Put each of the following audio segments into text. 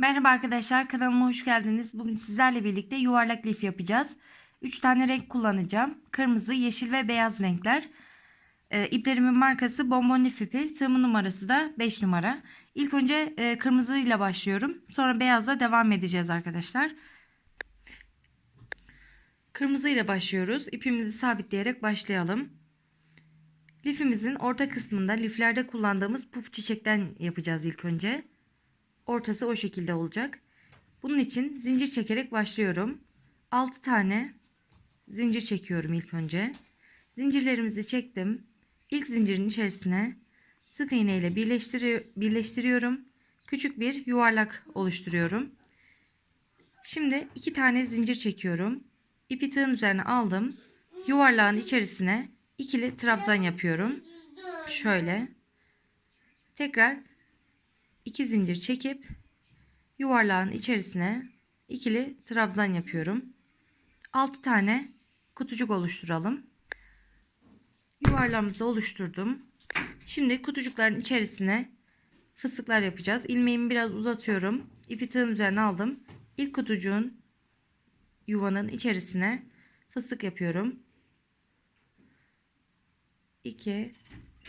Merhaba arkadaşlar kanalıma hoş geldiniz. Bugün sizlerle birlikte yuvarlak lif yapacağız. 3 tane renk kullanacağım. Kırmızı, yeşil ve beyaz renkler. Ee, iplerimin markası bonbon lif ipi. Tığımın numarası da 5 numara. İlk önce e, kırmızı ile başlıyorum. Sonra beyazla devam edeceğiz arkadaşlar. Kırmızı ile başlıyoruz. İpimizi sabitleyerek başlayalım. Lifimizin orta kısmında liflerde kullandığımız puf çiçekten yapacağız ilk önce. Ortası o şekilde olacak. Bunun için zincir çekerek başlıyorum. 6 tane zincir çekiyorum ilk önce. Zincirlerimizi çektim. İlk zincirin içerisine sık iğne ile birleştiri birleştiriyorum. Küçük bir yuvarlak oluşturuyorum. Şimdi iki tane zincir çekiyorum. İpi tığın üzerine aldım. Yuvarlağın içerisine ikili trabzan yapıyorum. Şöyle. Tekrar iki zincir çekip yuvarlağın içerisine ikili trabzan yapıyorum. 6 tane kutucuk oluşturalım. Yuvarlağımızı oluşturdum. Şimdi kutucukların içerisine fıstıklar yapacağız. İlmeğimi biraz uzatıyorum. İpi tığın üzerine aldım. İlk kutucuğun yuvanın içerisine fıstık yapıyorum. 2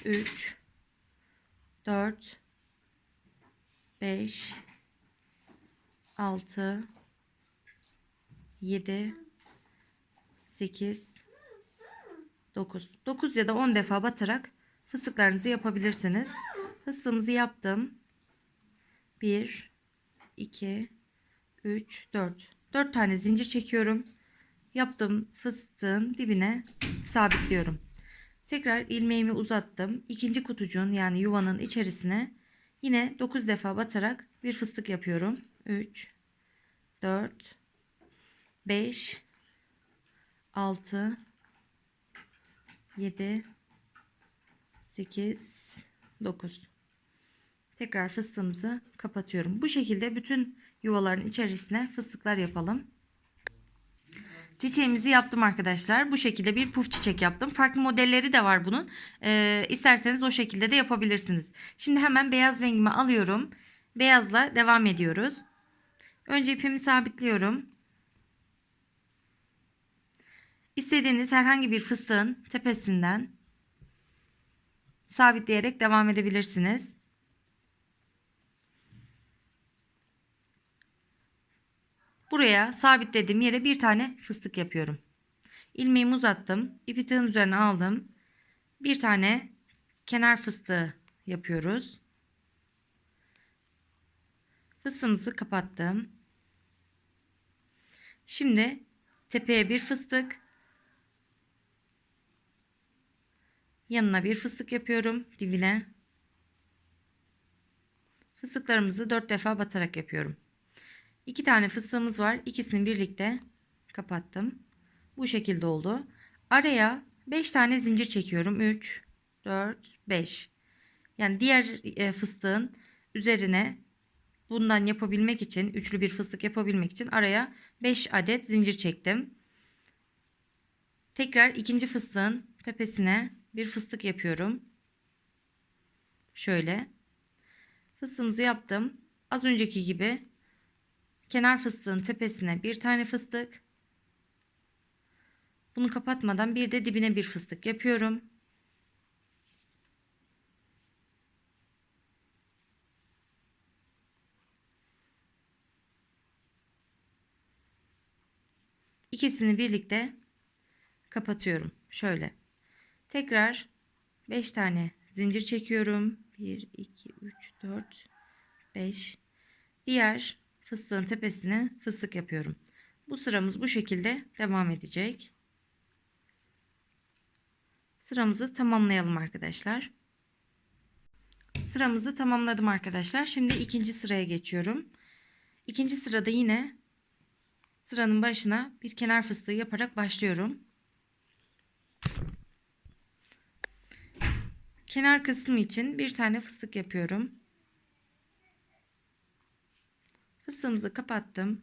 3 4 5 6 7 8 9 9 ya da 10 defa batarak fıstıklarınızı yapabilirsiniz. Fıstığımızı yaptım. 1 2 3 4 4 tane zincir çekiyorum. Yaptığım fıstığın dibine sabitliyorum. Tekrar ilmeğimi uzattım. İkinci kutucuğun yani yuvanın içerisine Yine 9 defa batarak bir fıstık yapıyorum. 3 4 5 6 7 8 9 Tekrar fıstığımızı kapatıyorum. Bu şekilde bütün yuvaların içerisine fıstıklar yapalım. Çiçeğimizi yaptım arkadaşlar. Bu şekilde bir puf çiçek yaptım. Farklı modelleri de var bunun. Ee, isterseniz o şekilde de yapabilirsiniz. Şimdi hemen beyaz rengimi alıyorum. Beyazla devam ediyoruz. Önce ipimi sabitliyorum. İstediğiniz herhangi bir fıstığın tepesinden sabitleyerek devam edebilirsiniz. Buraya sabitlediğim yere bir tane fıstık yapıyorum. İlmeğimi uzattım. İpi tığın üzerine aldım. Bir tane kenar fıstığı yapıyoruz. Fıstığımızı kapattım. Şimdi tepeye bir fıstık. Yanına bir fıstık yapıyorum dibine. Fıstıklarımızı dört defa batarak yapıyorum. İki tane fıstığımız var. İkisini birlikte kapattım. Bu şekilde oldu. Araya 5 tane zincir çekiyorum. 3, 4, 5. Yani diğer e, fıstığın üzerine bundan yapabilmek için, üçlü bir fıstık yapabilmek için araya 5 adet zincir çektim. Tekrar ikinci fıstığın tepesine bir fıstık yapıyorum. Şöyle. Fıstığımızı yaptım. Az önceki gibi kenar fıstığın tepesine bir tane fıstık. Bunu kapatmadan bir de dibine bir fıstık yapıyorum. İkisini birlikte kapatıyorum. Şöyle. Tekrar 5 tane zincir çekiyorum. 1 2 3 4 5 Diğer fıstığın tepesine fıstık yapıyorum. Bu sıramız bu şekilde devam edecek. Sıramızı tamamlayalım arkadaşlar. Sıramızı tamamladım arkadaşlar. Şimdi ikinci sıraya geçiyorum. İkinci sırada yine sıranın başına bir kenar fıstığı yaparak başlıyorum. Kenar kısmı için bir tane fıstık yapıyorum. Fıstığımızı kapattım.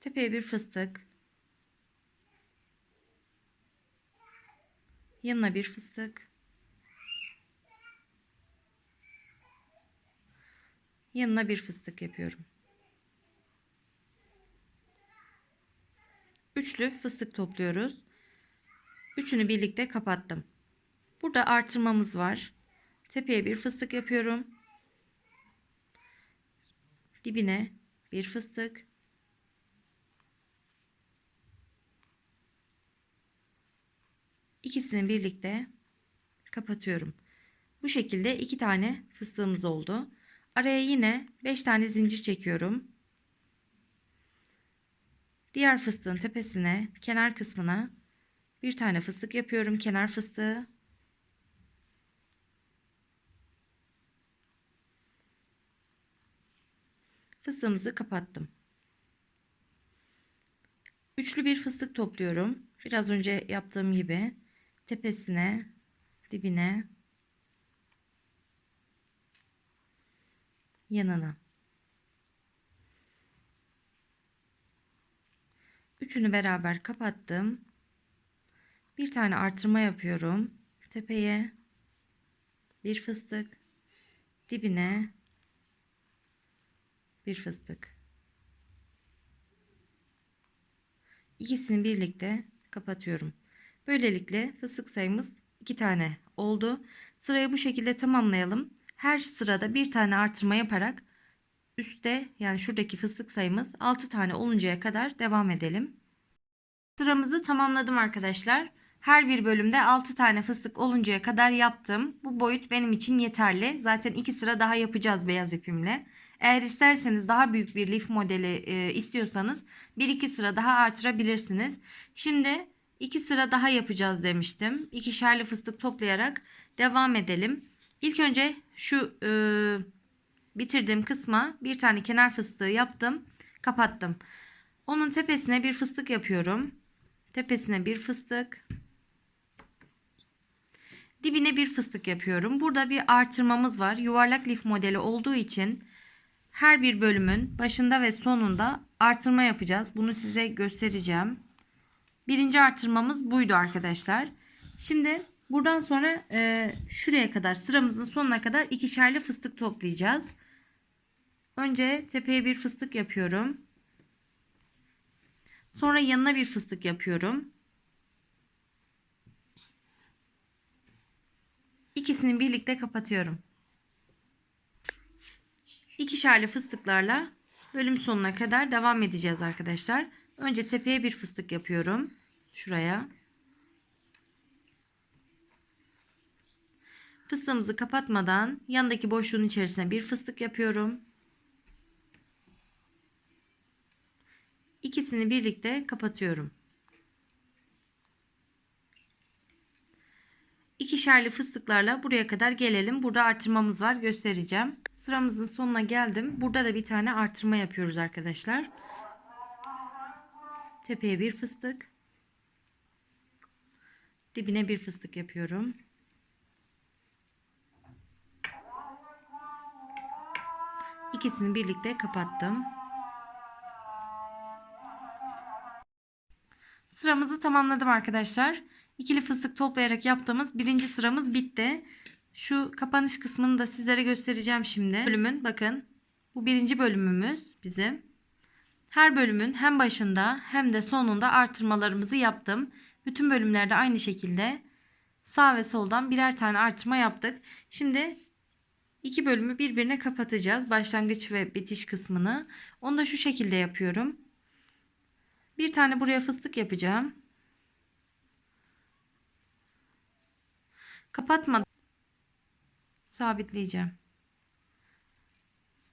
Tepeye bir fıstık. Yanına bir fıstık. Yanına bir fıstık yapıyorum. Üçlü fıstık topluyoruz. Üçünü birlikte kapattım. Burada artırmamız var. Tepeye bir fıstık yapıyorum. Dibine bir fıstık. İkisini birlikte kapatıyorum. Bu şekilde iki tane fıstığımız oldu. Araya yine 5 tane zincir çekiyorum. Diğer fıstığın tepesine, kenar kısmına bir tane fıstık yapıyorum. Kenar fıstığı. Fıstığımızı kapattım. Üçlü bir fıstık topluyorum. Biraz önce yaptığım gibi tepesine, dibine, yanına. Üçünü beraber kapattım. Bir tane artırma yapıyorum. Tepeye bir fıstık, dibine bir fıstık. İkisini birlikte kapatıyorum. Böylelikle fıstık sayımız iki tane oldu. Sırayı bu şekilde tamamlayalım. Her sırada bir tane artırma yaparak üstte yani şuradaki fıstık sayımız 6 tane oluncaya kadar devam edelim. Sıramızı tamamladım arkadaşlar. Her bir bölümde 6 tane fıstık oluncaya kadar yaptım. Bu boyut benim için yeterli. Zaten 2 sıra daha yapacağız beyaz ipimle. Eğer isterseniz daha büyük bir lif modeli e, istiyorsanız 1-2 sıra daha artırabilirsiniz. Şimdi 2 sıra daha yapacağız demiştim. İkişerli fıstık toplayarak devam edelim. İlk önce şu e, bitirdiğim kısma bir tane kenar fıstığı yaptım. Kapattım. Onun tepesine bir fıstık yapıyorum. Tepesine bir fıstık. Dibine bir fıstık yapıyorum. Burada bir artırmamız var. Yuvarlak lif modeli olduğu için her bir bölümün başında ve sonunda artırma yapacağız. Bunu size göstereceğim. Birinci artırmamız buydu arkadaşlar. Şimdi buradan sonra e, şuraya kadar sıramızın sonuna kadar ikişerli fıstık toplayacağız. Önce tepeye bir fıstık yapıyorum. Sonra yanına bir fıstık yapıyorum. İkisini birlikte kapatıyorum. İkişerli fıstıklarla bölüm sonuna kadar devam edeceğiz arkadaşlar. Önce tepeye bir fıstık yapıyorum. Şuraya. Fıstığımızı kapatmadan yandaki boşluğun içerisine bir fıstık yapıyorum. İkisini birlikte kapatıyorum. İkişerli fıstıklarla buraya kadar gelelim. Burada artırmamız var göstereceğim. Sıramızın sonuna geldim. Burada da bir tane artırma yapıyoruz arkadaşlar. Tepeye bir fıstık. Dibine bir fıstık yapıyorum. İkisini birlikte kapattım. Sıramızı tamamladım arkadaşlar. İkili fıstık toplayarak yaptığımız birinci sıramız bitti. Şu kapanış kısmını da sizlere göstereceğim şimdi. Bölümün bakın bu birinci bölümümüz bizim. Her bölümün hem başında hem de sonunda artırmalarımızı yaptım. Bütün bölümlerde aynı şekilde sağ ve soldan birer tane artırma yaptık. Şimdi iki bölümü birbirine kapatacağız. Başlangıç ve bitiş kısmını. Onu da şu şekilde yapıyorum. Bir tane buraya fıstık yapacağım. Kapatmadan sabitleyeceğim.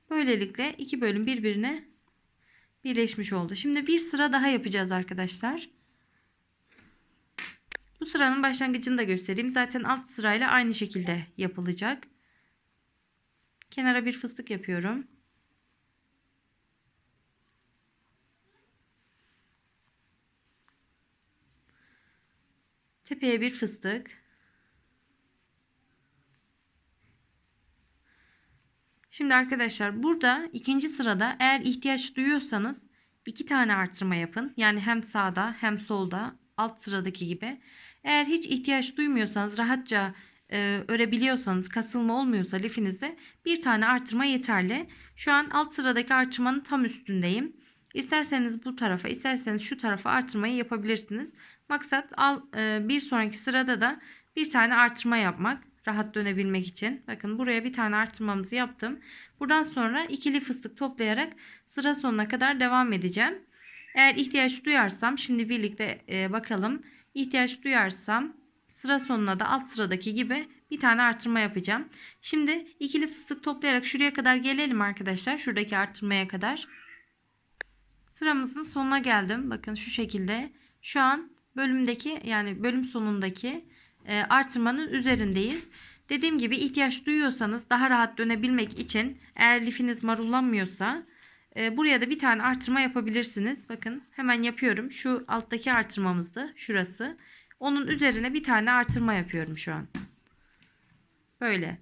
Böylelikle iki bölüm birbirine birleşmiş oldu. Şimdi bir sıra daha yapacağız arkadaşlar. Bu sıranın başlangıcını da göstereyim. Zaten alt sırayla aynı şekilde yapılacak. Kenara bir fıstık yapıyorum. Tepeye bir fıstık. Şimdi arkadaşlar burada ikinci sırada eğer ihtiyaç duyuyorsanız iki tane artırma yapın. Yani hem sağda hem solda alt sıradaki gibi. Eğer hiç ihtiyaç duymuyorsanız rahatça e, örebiliyorsanız kasılma olmuyorsa lifinizde bir tane artırma yeterli. Şu an alt sıradaki artırmanın tam üstündeyim. İsterseniz bu tarafa isterseniz şu tarafa artırmayı yapabilirsiniz. Maksat al, e, bir sonraki sırada da bir tane artırma yapmak rahat dönebilmek için. Bakın buraya bir tane artırmamızı yaptım. Buradan sonra ikili fıstık toplayarak sıra sonuna kadar devam edeceğim. Eğer ihtiyaç duyarsam şimdi birlikte e, bakalım. İhtiyaç duyarsam sıra sonuna da alt sıradaki gibi bir tane artırma yapacağım. Şimdi ikili fıstık toplayarak şuraya kadar gelelim arkadaşlar. Şuradaki artırmaya kadar. Sıramızın sonuna geldim. Bakın şu şekilde. Şu an bölümdeki yani bölüm sonundaki artırmanın üzerindeyiz. Dediğim gibi ihtiyaç duyuyorsanız daha rahat dönebilmek için eğer lifiniz marullanmıyorsa e, buraya da bir tane artırma yapabilirsiniz. Bakın hemen yapıyorum. Şu alttaki artırmamızdı. Şurası. Onun üzerine bir tane artırma yapıyorum şu an. Böyle.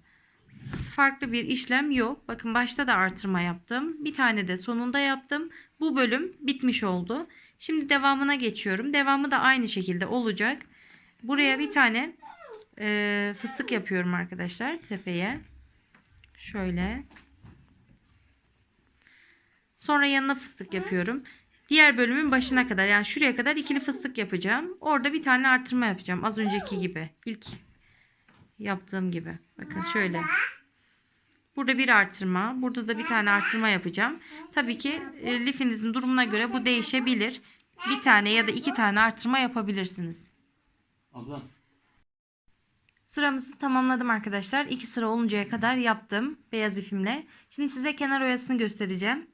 Farklı bir işlem yok. Bakın başta da artırma yaptım. Bir tane de sonunda yaptım. Bu bölüm bitmiş oldu. Şimdi devamına geçiyorum. Devamı da aynı şekilde olacak. Buraya bir tane e, fıstık yapıyorum arkadaşlar tepeye. Şöyle. Sonra yanına fıstık yapıyorum. Diğer bölümün başına kadar yani şuraya kadar ikili fıstık yapacağım. Orada bir tane artırma yapacağım. Az önceki gibi. İlk yaptığım gibi. Bakın şöyle. Burada bir artırma. Burada da bir tane artırma yapacağım. Tabii ki e, lifinizin durumuna göre bu değişebilir. Bir tane ya da iki tane artırma yapabilirsiniz. Abla. Sıramızı tamamladım arkadaşlar. İki sıra oluncaya kadar yaptım beyaz ipimle. Şimdi size kenar oyasını göstereceğim.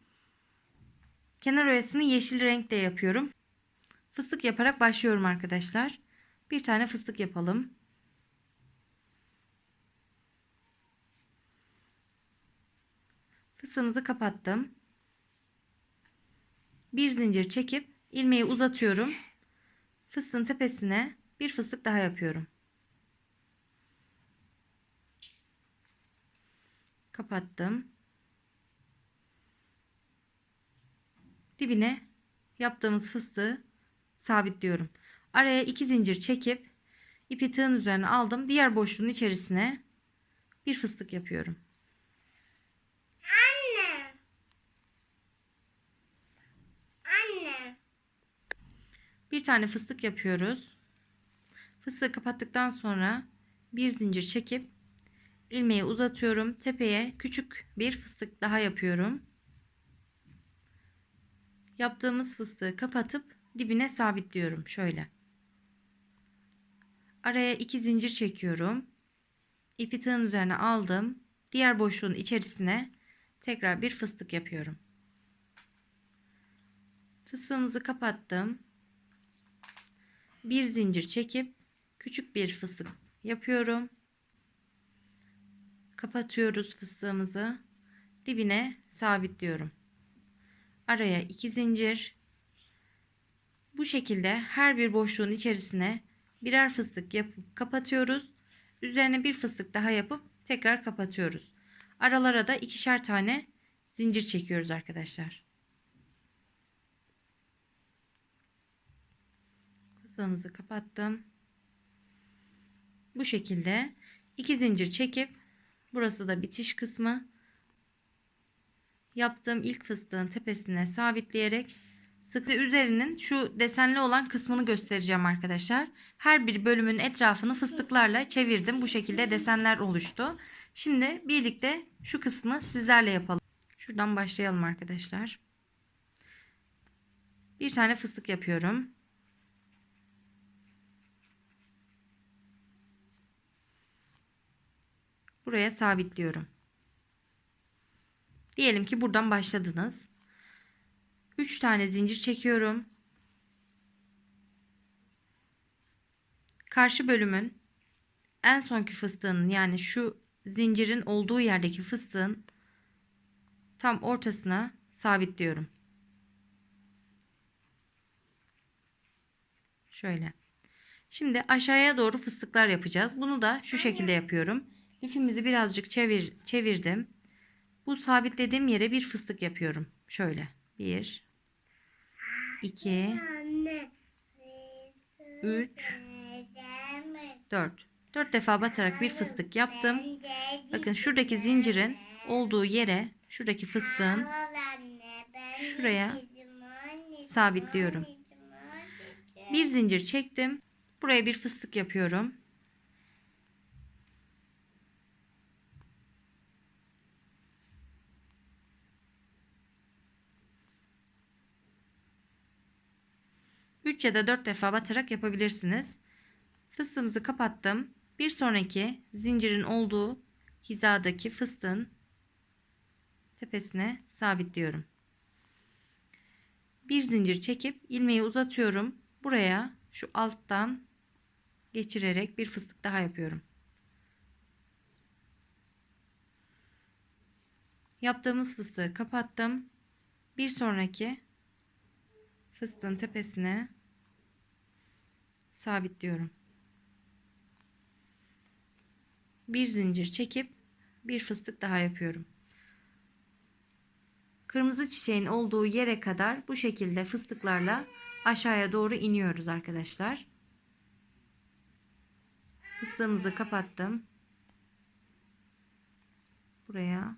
Kenar oyasını yeşil renkle yapıyorum. Fıstık yaparak başlıyorum arkadaşlar. Bir tane fıstık yapalım. Fıstığımızı kapattım. Bir zincir çekip ilmeği uzatıyorum. Fıstığın tepesine bir fıstık daha yapıyorum. Kapattım. Dibine yaptığımız fıstığı sabitliyorum. Araya iki zincir çekip ipi tığın üzerine aldım. Diğer boşluğun içerisine bir fıstık yapıyorum. Anne. Anne. Bir tane fıstık yapıyoruz. Fıstığı kapattıktan sonra bir zincir çekip ilmeği uzatıyorum. Tepeye küçük bir fıstık daha yapıyorum. Yaptığımız fıstığı kapatıp dibine sabitliyorum. Şöyle. Araya iki zincir çekiyorum. İpi tığın üzerine aldım. Diğer boşluğun içerisine tekrar bir fıstık yapıyorum. Fıstığımızı kapattım. Bir zincir çekip küçük bir fıstık yapıyorum. Kapatıyoruz fıstığımızı. Dibine sabitliyorum. Araya iki zincir. Bu şekilde her bir boşluğun içerisine birer fıstık yapıp kapatıyoruz. Üzerine bir fıstık daha yapıp tekrar kapatıyoruz. Aralara da ikişer tane zincir çekiyoruz arkadaşlar. Fıstığımızı kapattım. Bu şekilde iki zincir çekip burası da bitiş kısmı yaptığım ilk fıstığın tepesine sabitleyerek sık üzerinin şu desenli olan kısmını göstereceğim arkadaşlar. Her bir bölümün etrafını fıstıklarla çevirdim. Bu şekilde desenler oluştu. Şimdi birlikte şu kısmı sizlerle yapalım. Şuradan başlayalım arkadaşlar. Bir tane fıstık yapıyorum. Buraya sabitliyorum. Diyelim ki buradan başladınız. 3 tane zincir çekiyorum. Karşı bölümün en sonki fıstığının yani şu zincirin olduğu yerdeki fıstığın tam ortasına sabitliyorum. Şöyle. Şimdi aşağıya doğru fıstıklar yapacağız. Bunu da şu şekilde yapıyorum. Lifimizi birazcık çevir, çevirdim. Bu sabitlediğim yere bir fıstık yapıyorum. Şöyle. 1 2 Anne. 3 4 4 defa batarak bir fıstık yaptım. Bakın şuradaki zincirin olduğu yere şuradaki fıstığın şuraya sabitliyorum. bir zincir çektim. Buraya bir fıstık yapıyorum. Üç ya da dört defa batarak yapabilirsiniz. Fıstığımızı kapattım. Bir sonraki zincirin olduğu hizadaki fıstığın tepesine sabitliyorum. Bir zincir çekip ilmeği uzatıyorum. Buraya şu alttan geçirerek bir fıstık daha yapıyorum. Yaptığımız fıstığı kapattım. Bir sonraki fıstığın tepesine sabitliyorum. Bir zincir çekip bir fıstık daha yapıyorum. Kırmızı çiçeğin olduğu yere kadar bu şekilde fıstıklarla aşağıya doğru iniyoruz arkadaşlar. Fıstığımızı kapattım. Buraya.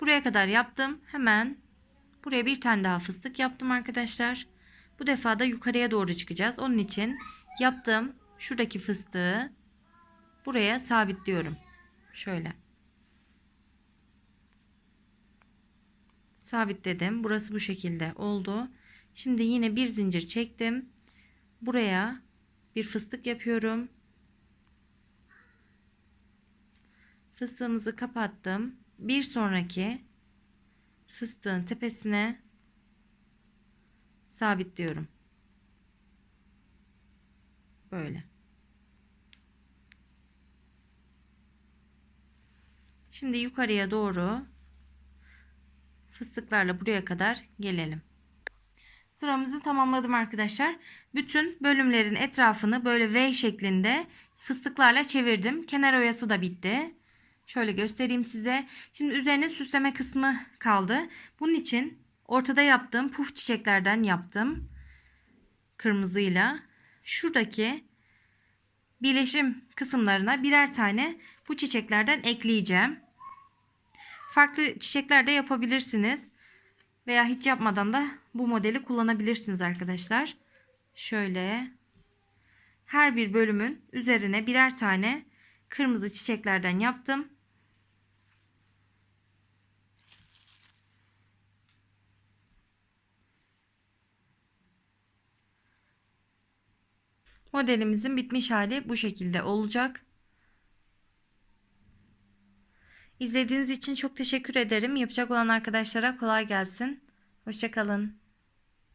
Buraya kadar yaptım. Hemen buraya bir tane daha fıstık yaptım arkadaşlar. Bu defa da yukarıya doğru çıkacağız. Onun için yaptığım şuradaki fıstığı buraya sabitliyorum. Şöyle. sabitledim. Burası bu şekilde oldu. Şimdi yine bir zincir çektim. Buraya bir fıstık yapıyorum. Fıstığımızı kapattım. Bir sonraki fıstığın tepesine sabitliyorum. Böyle. Şimdi yukarıya doğru fıstıklarla buraya kadar gelelim. Sıramızı tamamladım arkadaşlar. Bütün bölümlerin etrafını böyle V şeklinde fıstıklarla çevirdim. Kenar oyası da bitti. Şöyle göstereyim size. Şimdi üzerine süsleme kısmı kaldı. Bunun için ortada yaptığım puf çiçeklerden yaptım. Kırmızıyla. Şuradaki birleşim kısımlarına birer tane bu çiçeklerden ekleyeceğim. Farklı çiçekler de yapabilirsiniz. Veya hiç yapmadan da bu modeli kullanabilirsiniz arkadaşlar. Şöyle her bir bölümün üzerine birer tane kırmızı çiçeklerden yaptım. Modelimizin bitmiş hali bu şekilde olacak. İzlediğiniz için çok teşekkür ederim. Yapacak olan arkadaşlara kolay gelsin. Hoşçakalın.